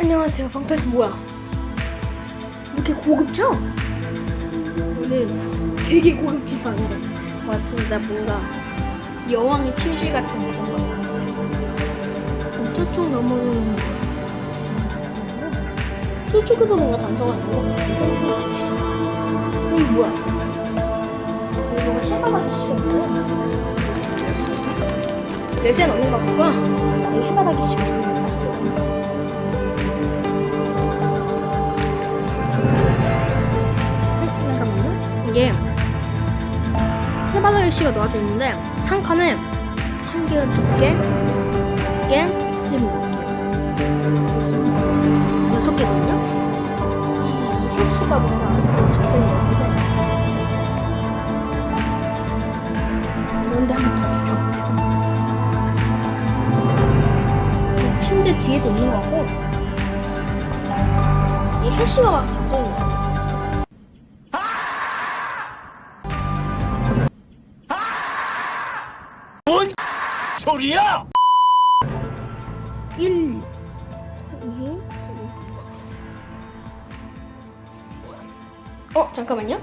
안녕하세요. 방탄 뭐야? 이렇게 고급죠? 오늘 되게 고급진 방에 왔습니다. 뭔가 여왕의 침실 같은 거 나왔어요. 어, 저쪽 너무 저쪽에도 뭔가 단서가 있는 것 같은데 여기 뭐야? 뭔가 해바라기 씨가 있어요. 열쇠는 없는 것 같고요. 여기 해바라기. 맛있게 잠깐만요. 이게 해바라기 씨가 놓아져 있는데 한 칸에 한 개, 두 개, 두 개, 일곱 개, 여섯 개거든요. 이 해씨가 뭔가 당첨인 것 같은데 그런데 한번 뒤에도 있는 것 같고 이 해씨가 막것 같아요. 뭔 소리야? 1, 2, 어, 잠깐만요.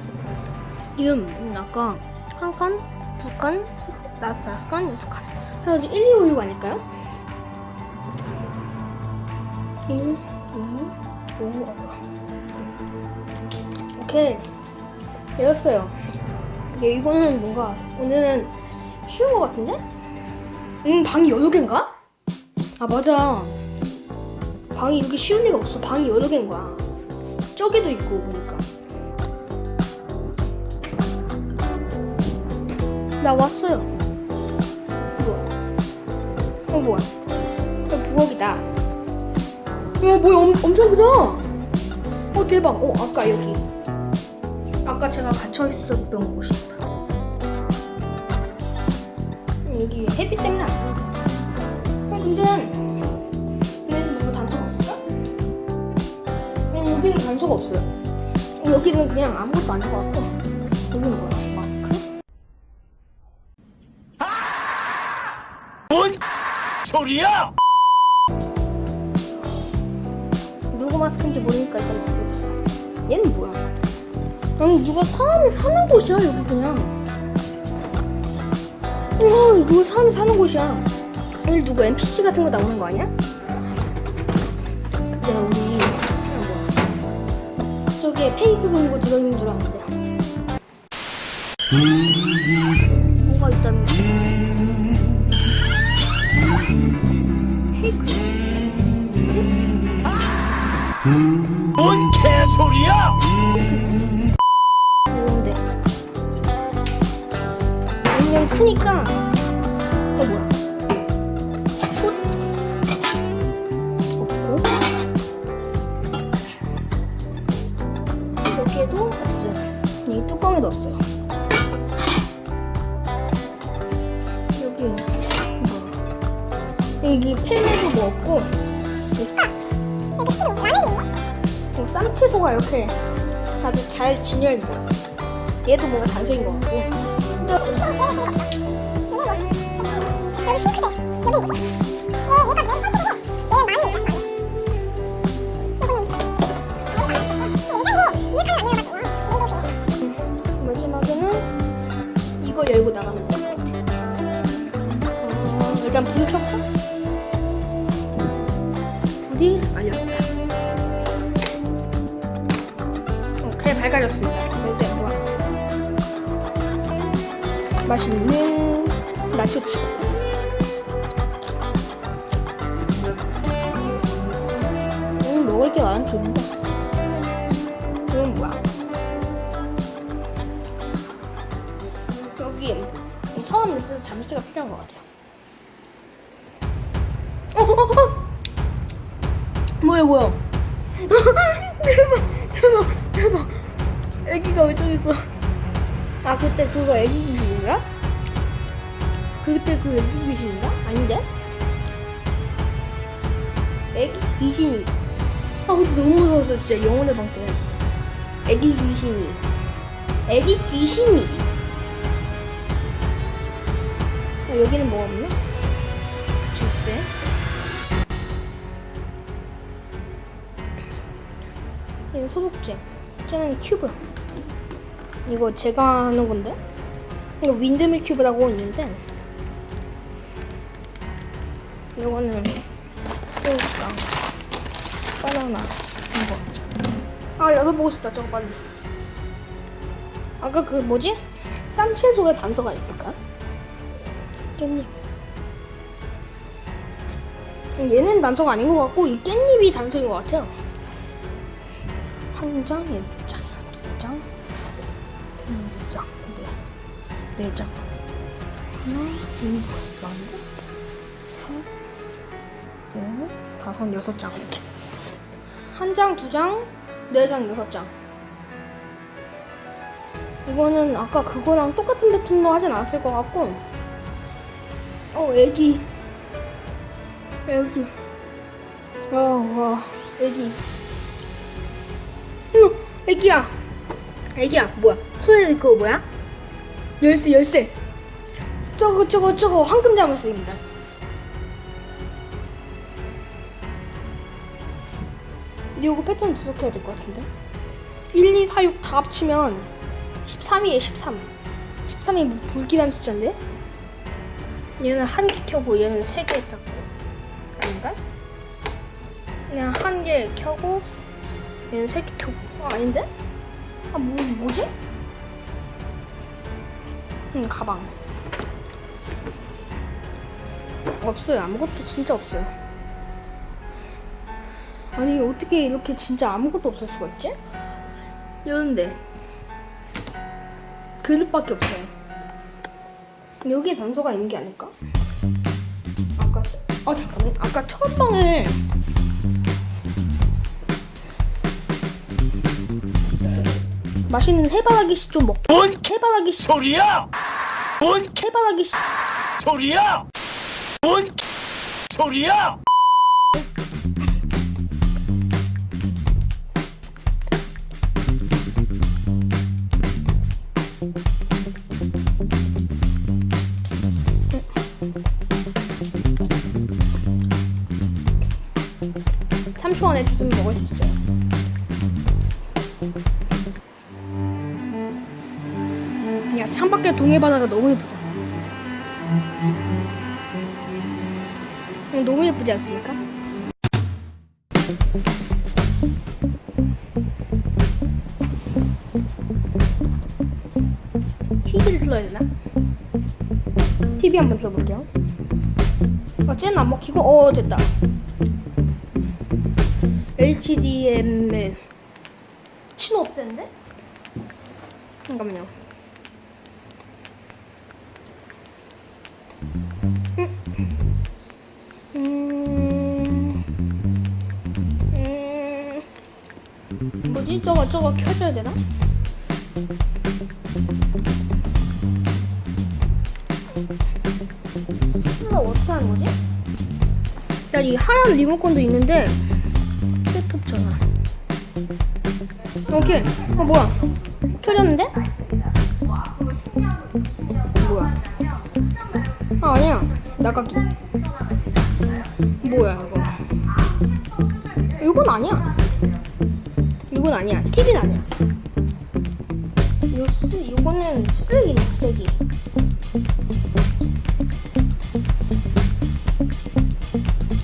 지금 아까 한 칸, 두 칸, 세- 나 다섯 칸, 여섯 칸. 해가지고 1, 2, 5, 6 아닐까요? 1, 2, 5, 오케이. 되었어요. 이게 이거는 뭔가 오늘은 쉬운 것 같은데? 음, 방이 여러 개인가? 아 맞아. 방이 이렇게 쉬운 데가 없어. 방이 여러 개인 거야. 저기도 있고 보니까. 나 왔어요. 뭐야 어 뭐야? 저 부엌이다 어 뭐야 엄, 엄청 크다 어 대박 어 아까 여기 아까 제가 갇혀 있었던 곳이다 여기 햇빛 때문에 안 보여 어, 근데 여기는 뭔가 단서가 없을까? 음, 여기는 단서가 없어요. 어, 여기는 그냥 아무것도 아닌 것 같고 여기는 뭐야? 마스크? 뭔 소리야? 누구 마스크인지 모르니까 일단 만져봅시다. 얘는 뭐야? 아니 누가 사람이 사는 곳이야 여기 그냥. 와 누가 사람이 사는 곳이야. 여기 누구 NPC 같은 거 나오는 거 아니야? 그때 우리 뭐야? 저기에 페이크 광고 들어있는 줄 알았는데. 뭐가 있다는 거야? 쌈채소가 이렇게 아주 잘 진열돼. 얘도 뭔가 단서인 것 같고. 밝아졌습니다. 자, 이제 뭐야? 맛있는 나초칩. 음, 먹을 게 좋은데. 이건 뭐야? 여기 서원 밑에 잠시가 필요한 것 같아요. 뭐야 뭐야? 외국인인가? 그때 그 외국 귀신인가? 아닌데? 애기 귀신이. 아 근데 너무 무서웠어 진짜 영혼의 방패. 애기 귀신이. 애기 귀신이. 어, 여기는 뭐가 없나? 주스. 이거 소독제. 저는 큐브. 이거 제가 하는 건데? 이거 윈드밀 큐브라고 있는데. 이거는 새우깡, 바나나 이거. 아 열어보고 싶다 저거 빨리. 아까 그 뭐지? 쌈채소에 단서가 있을까? 깻잎. 얘는 단서가 아닌 것 같고 이 깻잎이 단서인 것 같아요. 한 장, 네 4장 하나, 둘, 만두 셋, 넷, 다섯, 여섯 장. 이렇게. 한 장, 두 장, 네 장, 여섯 장. 이거는 아까 그거랑 똑같은 패턴으로 하진 않았을 것 같고. 어, 애기. 애기. 어, 와. 애기. 응, 애기야. 애기야 뭐야? 손에 그거 뭐야? 열쇠, 열쇠. 저거, 저거, 저거 황금 자물쇠입니다. 근데 이거 패턴 분석해야 될 것 같은데? 1, 2, 4, 6 다 합치면 13이에요, 13. 13이 뭐 불길한 숫자인데? 얘는 한 개 켜고 얘는 세개 닫고. 아닌가? 그냥 한 개 켜고 얘는 세 개 켜고. 어, 아닌데? 아, 뭐, 뭐지? 음, 가방. 없어요. 아무것도 진짜 없어요. 아니, 어떻게 이렇게 진짜 아무것도 없을 수가 있지? 이런데. 그릇밖에 없어요. 여기에 단서가 있는 게 아닐까? 아까, 저- 아, 잠깐만. 아까 첫 방에 맛있는 해바라기씨 좀 먹. 뭔 해바라기씨, 소리야? 뭔 해바라기씨. 소리야? 뭔 소리야? 동해 바다가 너무 예쁘다. 음, 너무 예쁘지 않습니까? TV를 틀어야 되나? TV 한번 틀어볼게요. 어, 쟤는 안 먹히고, 어, 됐다. HDMI 신호 없대는데? 잠깐만요. 뭐지? 저거 저거 켜줘야 되나? 이거 어떻게 하는 거지? 일단 이 하얀 리모컨도 있는데 셋톱 전화. 오케이. 어 뭐야? 켜졌는데? 뭐야? 아 아니야. 나가기. 뭐야 이거? 이건 아니야. 아니야. TV는 아니야. 요 쓰, 이거는 쓰레기네 쓰레기.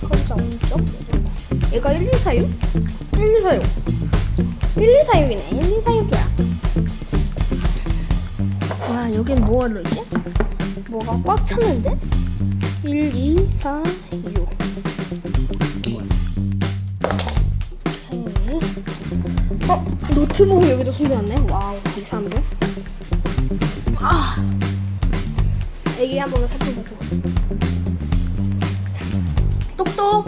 컨자 오른쪽. 얘가 1246? 1246. 1246이네. 1246이야. 와, 여긴 뭐가 들어있지? 뭐가 꽉 찼는데? 1, 2, 4, 6. 어? 노트북을 여기다 숨겨놨네? 와우, 이상한데? 아! 애기 한 번 살펴보고. 똑똑!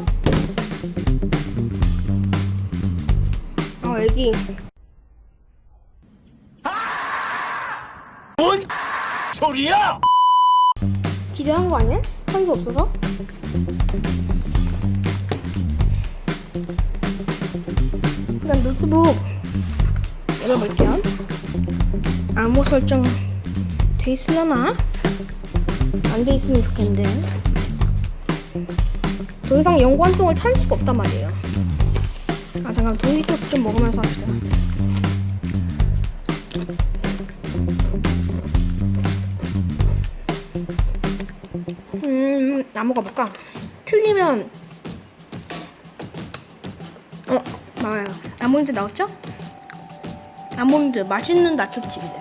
어, 애기. 뭔 소리야? 기대한 거 아니야? 한게 없어서? 일단 노트북 열어볼게요. 암호 설정 돼 있으려나? 안 돼 있으면 좋겠는데. 더 이상 연관 성을 찾을 수가 없단 말이에요. 아 잠깐 도리토스 좀 먹으면서 합시다. 음, 안 먹어볼까? 틀리면 어, 맞아요. 아몬드 나왔죠? 아몬드 맛있는 나초칩이래.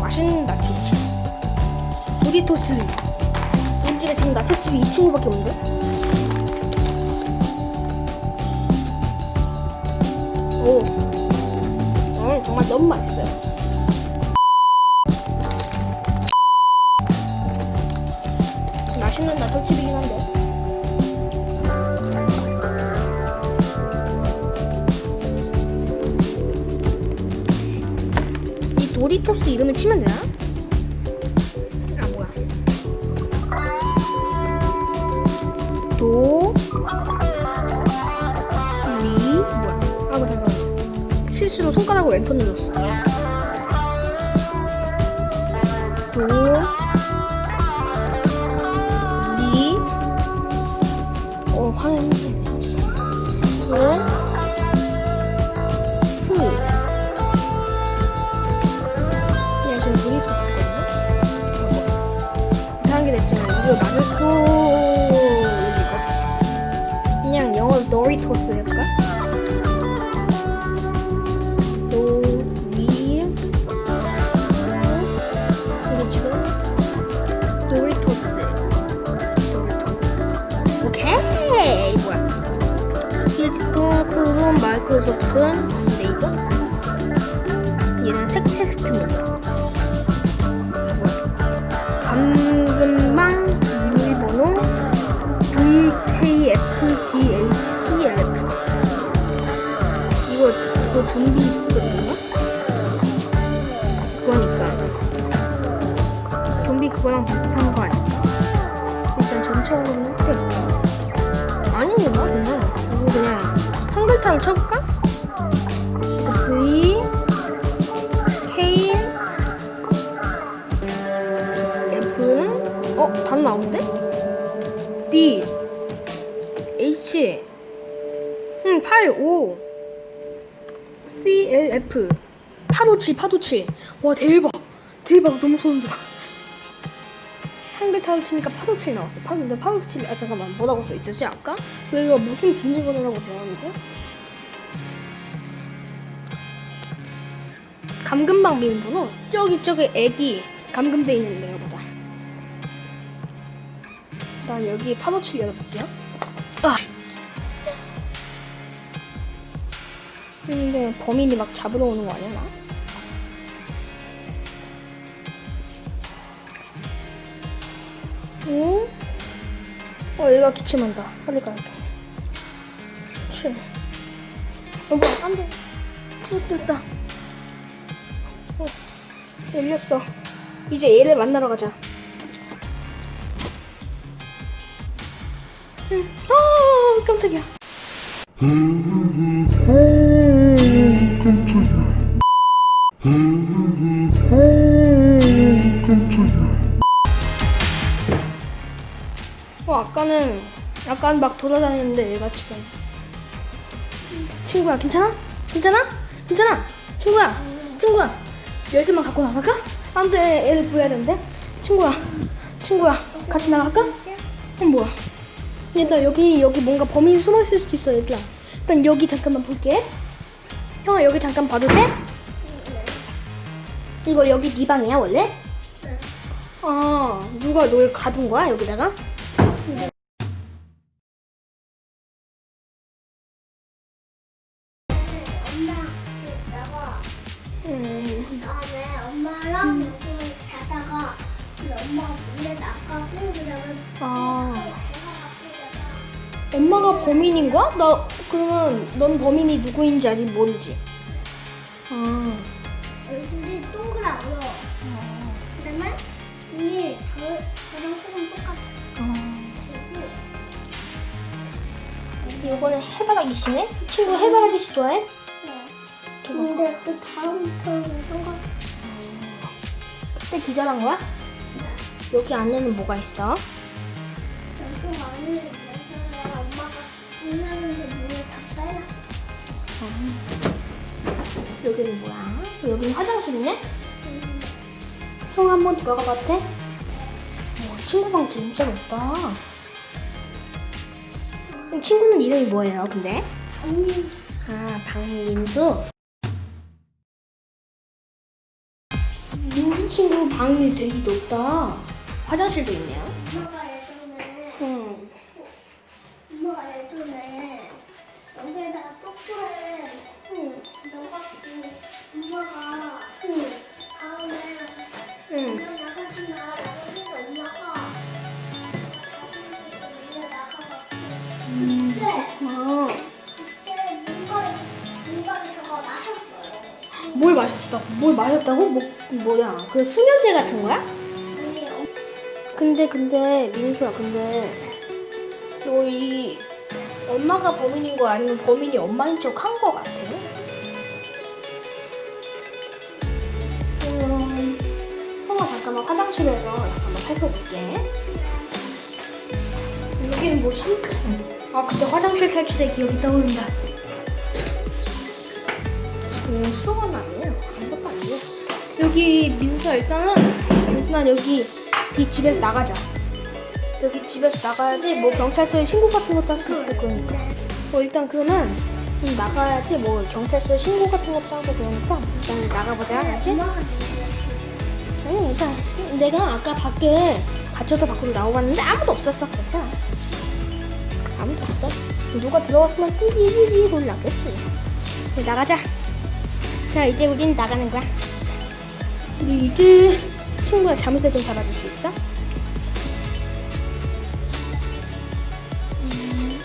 맛있는 나초칩. 도리토스. 우리 집에 지금 나초칩이 이 친구밖에 없는데? 오. 어, 정말 너무 맛있어요. 맛있는 나초칩 치면 되나? 아 뭐야? 도, 리, 뭐야? 아 맞아 맞아. 실수로 손가락으로 왼손 눌렀어. 도, 리, 어 화면. 도, 마이크로소프트 네이버 얘는 색 텍스트입니다. 감금방 비밀번호 VKFDHCLF 이거 이거 좀비 그거든요? 그거니까 좀비 그거랑 비슷한 거 아닐까? 일단 전체적으로는 해볼게 아니구나 그냥 이거 그냥 한 글자를 쳐볼까? 어? 단 나오는데? D H. 응, 8, 5 C, L, F. 857, 857와 대박. 대박. 너무 소름 돋아. 한글 타를 치니까 857 나왔어. 8, 근데 857, 아 잠깐만. 뭐라고 써있었지 아까? 왜 이거 무슨 비밀번호라고 되어있는데? 감금방 비밀번호? 저기 저기 애기. 감금돼 있는 데가 보 다나 여기 857 열어볼게요 아. 근데 범인이 막 잡으러 오는 거 아니야 나? 오? 어 얘가 기침한다 빨리 가야겠다 치. 어 뭐야 안돼 어, 됐다 어, 열렸어. 이제 얘를 만나러 가자. 아, 깜짝이야. 어, 아까는 약간 막 돌아다녔는데 얘가 지금 친구야 괜찮아? 괜찮아? 괜찮아? 친구야 친구야 열쇠만 갖고 나갈까? 안돼 애를 구해야 되는데 친구야 친구야 같이 나갈까? 어 뭐야 얘들아 여기 여기 뭔가 범인이 숨어 있을 수도 있어 얘들아 일단 여기 잠깐만 볼게 형아 여기 잠깐 봐도 돼? 이거 여기 네 방이야 원래? 아 누가 널 가둔 거야 여기다가? 범인인 거야? 나 그러면 넌 범인이 누구인지 아직 모르지. 아, 얼굴이 동그랗고요. 그다음에 눈이 저 저랑 조금 똑같고 이거는 해바라기 씨네? 친구 해바라기 씨 좋아해? 근데 그 다음부터는 동그랗. 그때 기절한 거야? 여기 안에는 뭐가 있어? 좀 많이 닫아요. 여기는 뭐야? 여기는 화장실이네? 형 한번 들어가 봤대? 오, 친구 방 진짜 높다. 친구는 이름이 뭐예요, 근데? 언니 아, 박민수. 민수 친구 방이 되게 높다. 화장실도 있네요. 마셨다고? 뭘 마셨다고? 뭐, 뭐야? 그 수면제 같은 거야? 아니 엄- 근데 근데 민수야 근데 너이 엄마가 범인인 거 아니면 범인이 엄마인 척 한 거 같아? 그럼 형아 잠깐만 화장실에서 한번 살펴볼게 여기는 뭐 샴푸 아 그때 화장실 탈출의 기억이 떠오른다 음, 아무것도 아니에요 여기 민수야 일단은 민수야 여기 이 집에서 나가자. 여기 집에서 나가야지 뭐 경찰서에 신고 같은 것도 할 수 있고 그러니까. 뭐 일단 그러면 좀 나가야지 뭐 경찰서에 신고 같은 것도 하고 그러니까 일단 나가보자. 알지? 아니 일단 내가 아까 밖에 갇혀서 밖으로 나와봤는데 아무도 없었어. 괜찮아. 아무도 없어. 누가 들어왔으면 띠비비비 소리 났겠지. 나가자. 자 이제 우린 나가는 거야. 우리 이제 친구야 자물쇠 좀 잡아줄 수 있어? 음.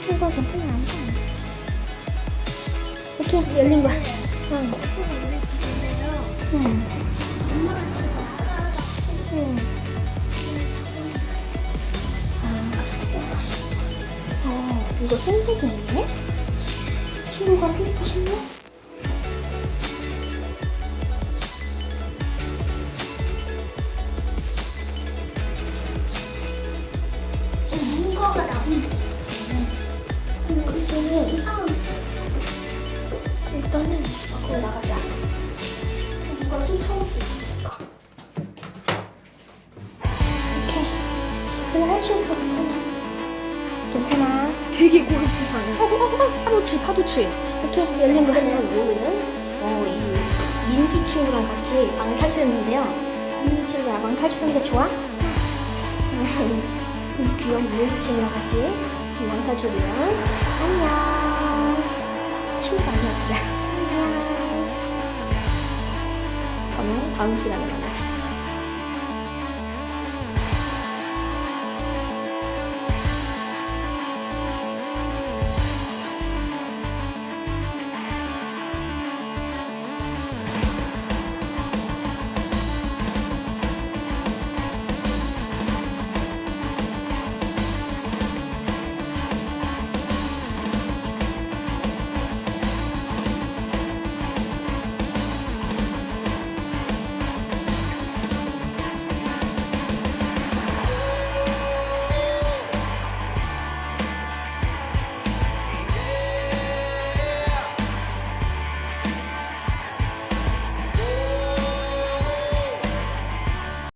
친구가 괜찮아 안 돼. 이렇게 열린 거야. 응. 응. 어, 이거 흰색이 있네? 친구가 슬리퍼 신네? 괜찮아. 되게 고급지하네. 어, 어, 어, 파도치, 파도치. 이렇게 열린 거예요. 오늘은 어, 이 민수 친구랑 같이 방 탈출했는데요. 민수 친구랑 방 탈출하는 게 좋아? 이 귀여운 민수 친구랑 같이 방 탈출이면 안녕. 친구 안녕. 안녕. 그러면 다음 시간에 만나요.